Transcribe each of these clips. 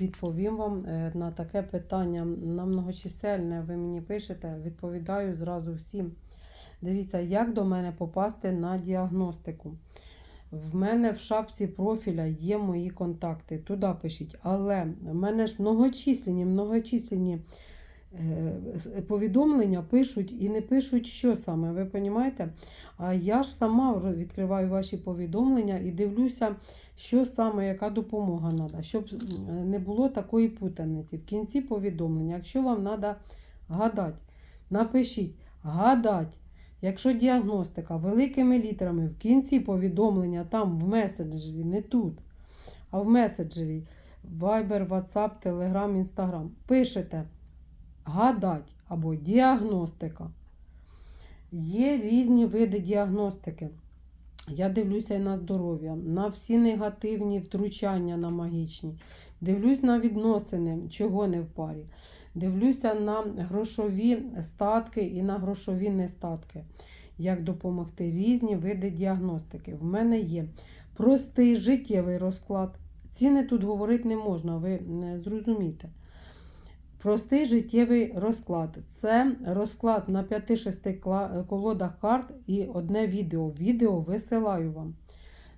відповім вам е, на таке питання. На многочисельне ви мені пишете, відповідаю зразу всім. Дивіться, як до мене попасти на діагностику. В мене в шапці профіля є мої контакти. Туди пишіть. Але в мене ж многочисленні, многочисленні повідомлення пишуть і не пишуть, що саме. Ви розумієте? А я ж сама відкриваю ваші повідомлення і дивлюся, що саме, яка допомога треба, щоб не було такої путаниці. В кінці повідомлення, якщо вам треба гадати, напишіть гадать. Якщо діагностика великими літерами в кінці повідомлення, там в меседжері, не тут, а в меседжері Viber, WhatsApp, Telegram, Instagram, пишете гадать або діагностика. Є різні види діагностики. Я дивлюся і на здоров'я, на всі негативні втручання на магічні. Дивлюсь на відносини, чого не в парі. Дивлюся на грошові статки і на грошові нестатки. Як допомогти різні види діагностики. В мене є простий життєвий розклад. Ціни тут говорити не можна, ви зрозумієте. Простий життєвий розклад. Це розклад на 5-6 колодах карт і одне відео. Відео висилаю вам.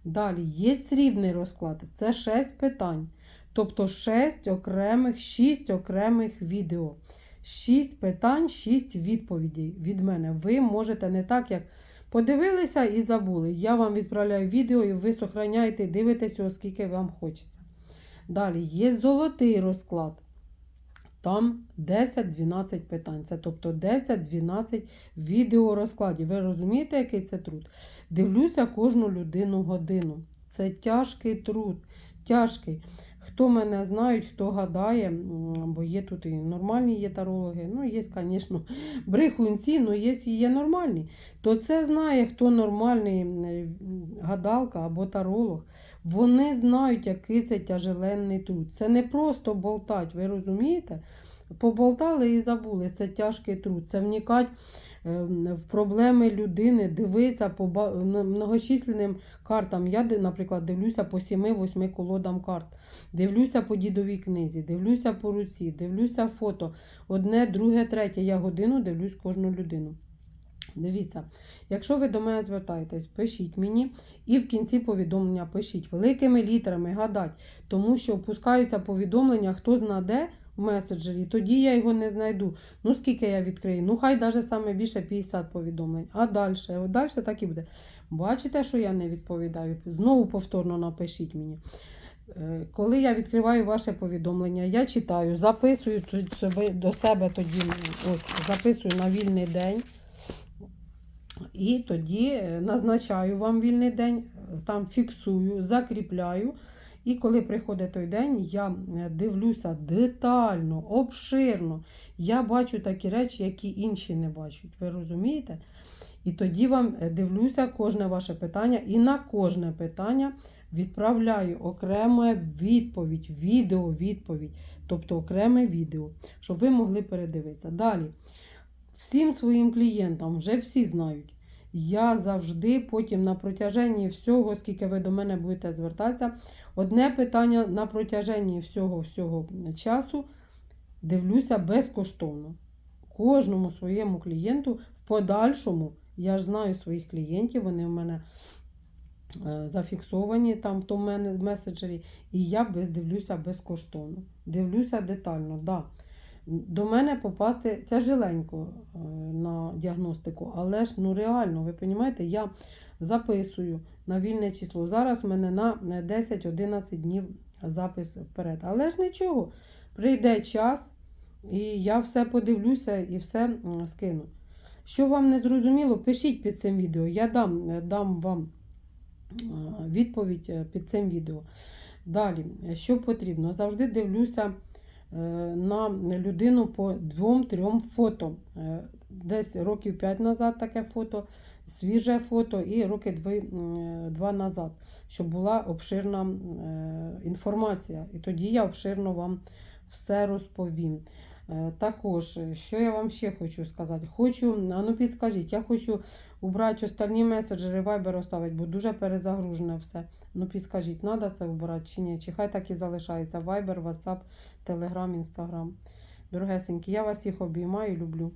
Далі є срібний розклад. Це 6 питань. Тобто 6 окремих, 6 окремих відео. 6 питань, 6 відповідей від мене. Ви можете не так, як подивилися і забули. Я вам відправляю відео, і ви сохраняєте, дивитесь, його, скільки вам хочеться. Далі є золотий розклад. Там 10-12 питань. Це тобто 10-12 відеорозкладів. Ви розумієте, який це труд? Дивлюся кожну людину годину. Це тяжкий труд. Тяжкий. Хто мене знають, хто гадає, бо є тут і нормальні є тарологи, ну, є, звісно, брехунці, але є і є нормальні. То це знає, хто нормальний гадалка або таролог. Вони знають, який це тяжеленний труд. Це не просто болтать, ви розумієте? Поболтали і забули. Це тяжкий труд. Це вникать е, в проблеми людини, дивитися по многочисленним картам. Я, наприклад, дивлюся по 7-8 колодам карт. Дивлюся по дідовій книзі, дивлюся по руці, дивлюся фото. Одне, друге, третє. Я годину дивлюсь кожну людину. Дивіться, якщо ви до мене звертаєтесь, пишіть мені і в кінці повідомлення пишіть великими літерами, гадать, тому що опускаються повідомлення, хто знаде в меседжері, тоді я його не знайду. Ну, скільки я відкрию? Ну, хай навіть саме більше 50 повідомлень. А далі? Далі так і буде. Бачите, що я не відповідаю? Знову повторно напишіть мені. Е, Коли я відкриваю ваше повідомлення, я читаю, записую до себе тоді, ось, записую на вільний день. І тоді е, назначаю вам вільний день, е, там фіксую, закріпляю. І коли приходить той день, я дивлюся детально, обширно. Я бачу такі речі, які інші не бачать. Ви розумієте? І тоді вам е, дивлюся кожне ваше питання, і на кожне питання відправляю окреме відповідь, відео відповідь, тобто окреме відео, щоб ви могли передивитися. Далі. Всім своїм клієнтам вже всі знають. Я завжди потім на протяженні всього, скільки ви до мене будете звертатися, одне питання на протяженні всього всього часу дивлюся безкоштовно. Кожному своєму клієнту в подальшому, я ж знаю своїх клієнтів, вони в мене е, зафіксовані там в тому меседжері, і я дивлюся безкоштовно. Дивлюся детально, да. До мене попасти тяжеленько е, на діагностику, але ж ну реально, ви розумієте, я записую на вільне число. Зараз в мене на 10-11 днів запис вперед. Але ж нічого, прийде час, і я все подивлюся і все скину. Що вам не зрозуміло, пишіть під цим відео. Я дам, е, дам вам е, відповідь е, під цим відео. Далі, е, що потрібно? Завжди дивлюся е, на людину по двом-трьом фото. Е, Десь років 5 назад таке фото, свіже фото і роки 2, два назад, щоб була обширна е, інформація. І тоді я обширно вам все розповім. Е, Також, е, що я вам ще хочу сказати? Хочу, ну підскажіть, я хочу убрати остальні меседжери, Viber оставити, бо дуже перезагружене все. Ну підскажіть, треба це убрати чи ні? Чи хай так і залишається Viber, WhatsApp, Telegram, Instagram. Дорогесенькі, я вас всіх обіймаю, люблю.